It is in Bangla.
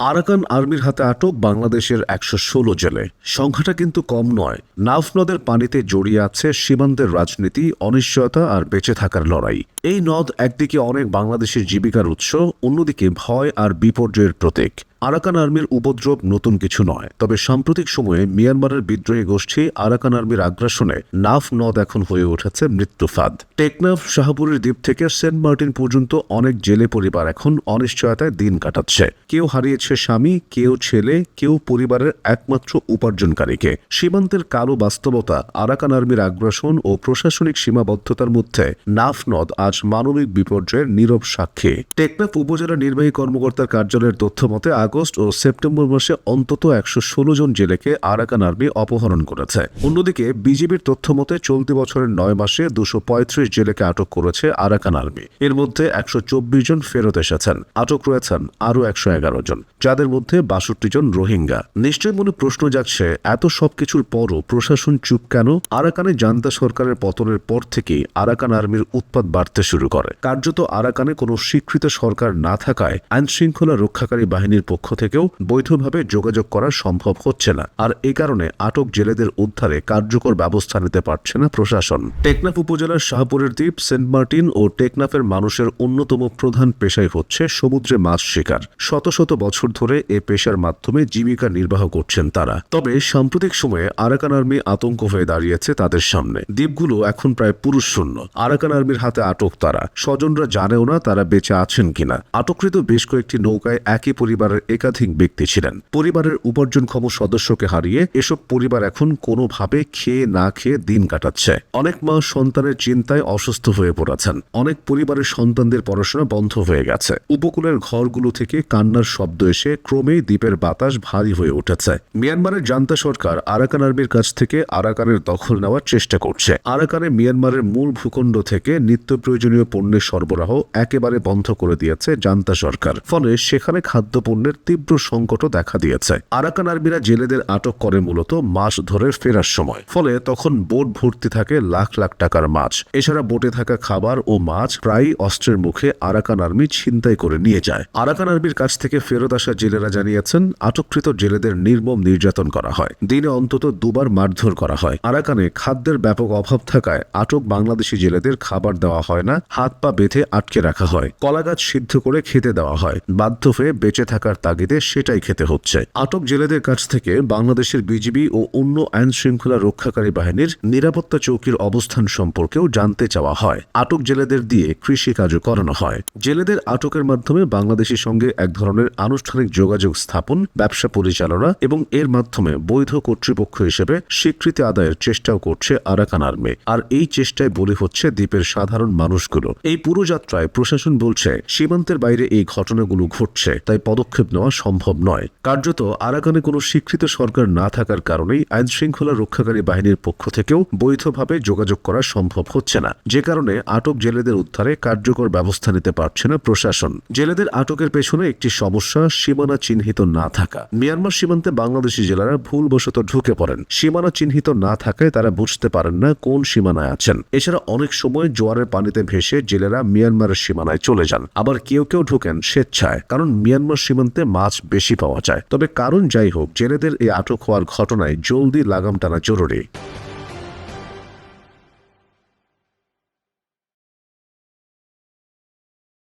আরাকান আর্মির হাতে আটক বাংলাদেশের একশো ষোলো জেলে। সংখ্যাটা কিন্তু কম নয়। নাফ নদের পানিতে জড়িয়ে আছে সীমান্তের রাজনীতি, অনিশ্চয়তা আর বেঁচে থাকার লড়াই। এই নদ একদিকে অনেক বাংলাদেশের জীবিকার উৎস, অন্যদিকে ভয় আর বিপর্যয়ের প্রতীক। আরাকান আর্মির উপদ্রব নতুন কিছু নয়। তবে সাম্প্রতিক সময়ে মিয়ানমারের বিদ্রোহী গোষ্ঠী আরাকান আর্মির আগ্রাসনে নাফ নদ এখন হয়ে উঠেছে মৃত্যুফাদ টেকনাফ শাহপুরের দ্বীপ থেকে সেন্ট মার্টিন পর্যন্ত অনেক জেলে পরিবার এখন অনিশ্চয়তায় দিন কাটাচ্ছে। কেউ হারিয়েছে স্বামী, কেউ ছেলে, কেউ পরিবারের একমাত্র উপার্জনকারীকে। সীমান্তের কালো বাস্তবতা, আরাকান আর্মির আগ্রাসন ও প্রশাসনিক সীমাবদ্ধতার মধ্যে নাফ নদ আজ মানবিক বিপর্যয়ের নীরব সাক্ষী। টেকনাফ উপজেলা নির্বাহী কর্মকর্তার কার্যালয়ের তথ্য মতে আগস্ট ও সেপ্টেম্বর মাসে অন্তত একশো ষোলো জন জেলেকে আরাকান আর্মি অপহরণ করেছে। অন্যদিকে বিজেপির তথ্য মতে চলতি বছরের নয় মাসে দুশো পঁয়ত্রিশ জেলেকে আটক করেছে আরাকান আর্মি। এর মধ্যে একশো চব্বিশ জন ফেরত এসেছেন। আটক রয়েছেন আরও একশো এগারো জন, যাদের মধ্যে বাষট্টি জন রোহিঙ্গা। নিশ্চয় মনে প্রশ্ন যাচ্ছে এত সবকিছুর পরও প্রশাসন চুপ কেন? আরাকানে জান্তা সরকারের পতনের পর থেকেই আরাকান আর্মির উৎপাদ বাড়তে শুরু করে। কার্যত আরাকানে কোনো স্বীকৃত সরকার না থাকায় আইন শৃঙ্খলা রক্ষাকারী বাহিনীর পক্ষ থেকেও বৈধভাবে যোগাযোগ করা সম্ভব হচ্ছে না। আর এই কারণে আটক জেলেদের উদ্ধারে কার্যকর ব্যবস্থা নিতে পারছে না প্রশাসন। টেকনাফ উপজেলার শাহপুরের দ্বীপ, সেন্ট মার্টিন ও টেকনাফের মানুষের অন্যতম প্রধান পেশাই হচ্ছে সমুদ্রে মাছ শিকার। শত শত বছর ধরে এ পেশার মাধ্যমে জীবিকা নির্বাহ করছেন তারা। তবে সাম্প্রতিক সময়ে আরাকান আর্মি আতঙ্ক হয়ে দাঁড়িয়েছে তাদের সামনে। দ্বীপগুলো এখন প্রায় পুরুষ শূন্য আরাকান আর্মির হাতে আটক তারা। স্বজনরা জানেও না তারা বেঁচে আছেন কিনা। আটককৃত বেশ কয়েকটি নৌকায় একই পরিবারের একাধিক ব্যক্তি ছিলেন। পরিবারের উপার্জনক্ষম সদস্যকে হারিয়ে এসব পরিবার এখন কোনোভাবে খেয়ে না খেয়ে দিন কাটাচ্ছে। অনেক মা সন্তানের চিন্তায় অসুস্থ হয়ে পড়েছেন। অনেক পরিবারের সন্তানদের পড়াশোনা বন্ধ হয়ে গেছে। উপকূলের ঘরগুলো থেকে কান্নার শব্দ এসে ক্রমেই দ্বীপের বাতাস ভারী হয়ে উঠেছে। মিয়ানমারের জান্তা সরকার আরাকান আর্মির কাছ থেকে আরাকানের দখল নেওয়ার চেষ্টা করছে। আরাকানে মিয়ানমারের মূল ভূখণ্ড থেকে নিত্য প্রয়োজনীয় পণ্যের সরবরাহ একেবারে বন্ধ করে দিয়েছে জান্তা সরকার। ফলে সেখানে খাদ্যপণ্যের তীব্র সংকটও দেখা দিয়েছে। আরাকান আর্মিরা জেলেদের আটক করে মূলত মাছ ধরে ফেরার সময়। ফলে তখন বোট ভর্তি থাকে লাখ লাখ টাকার মাছ। এছাড়া বোটে থাকা খাবার ও মাছ প্রায়ই অস্ত্রের মুখে আরাকান আর্মি ছিনতাই করে নিয়ে যায়। আরাকান আর্মির কাছ থেকে ফেরত আসা জেলেরা জানিয়েছেন, আটককৃত জেলেদের নির্মম নির্যাতন করা হয়। দিনে অন্তত দুবার মারধর করা হয়। আরাকানে খাদ্যের ব্যাপক অভাব থাকায় আটক বাংলাদেশি জেলেদের খাবার দেওয়া হয় না, হাত পা বেঁধে আটকে রাখা হয়। কলাগাছ সিদ্ধ করে খেতে দেওয়া হয়। বাধ্য হয়ে বেঁচে থাকার তাগিদে সেটাই খেতে হচ্ছে। আটক জেলেদের কাছ থেকে বাংলাদেশের বিজিবি ও অন্য আইন শৃঙ্খলা রক্ষাকারী বাহিনীর নিরাপত্তা চৌকির অবস্থান সম্পর্কেও জানতে চাওয়া হয়। আটক জেলেদের দিয়ে কৃষি কাজও করানো হয়। জেলেদের আটকের মাধ্যমে বাংলাদেশের সঙ্গে এক ধরনের আনুষ্ঠানিক যোগাযোগ স্থাপন, ব্যবসা পরিচালনা এবং এর মাধ্যমে বৈধ কর্তৃপক্ষ হিসেবে স্বীকৃতি আদায়ের চেষ্টাও করছে আরাকান আর্মি। আর এই চেষ্টায় বলি হচ্ছে দ্বীপের সাধারণ মানুষগুলো। এই পুরো যাত্রায় প্রশাসন বলছে, সীমান্তের বাইরে এই ঘটনাগুলো ঘটছে, তাই পদক্ষেপ নেওয়া সম্ভব নয়। কার্যত আরাকানে কোনো স্বীকৃত সরকার না থাকার কারণেই আইন শৃঙ্খলা রক্ষাকারী বাহিনীর পক্ষ থেকেও বৈধভাবে যোগাযোগ করা সম্ভব হচ্ছে না। যে কারণে আটক জেলেদের উদ্ধারে কার্যকর ব্যবস্থা নিতে পারছে না প্রশাসন। জেলেদের আটকের পেছনে একটি সমস্যা, সীমানা চিহ্নিত না থাকা। মিয়ানমার সীমান্তে বাংলাদেশি জেলারা ভুলবশত ঢুকে পড়েন। সীমানা চিহ্নিত না থাকায় তারা বুঝতে পারেন না কোন সীমানায় আছেন। এছাড়া অনেক সময় জোয়ারের পানিতে ভেসে জেলেরা মিয়ানমারের সীমানায় চলে যান। আবার কেউ কেউ ঢুকেন স্বেচ্ছায়। কারণ মিয়ানমার সীমান্তে মাছ বেশি পাওয়া যায়। তবে কারণ যাই হোক, জেলেদের এই আটক হওয়ার ঘটনায় জলদি লাগাম টানা জরুরি।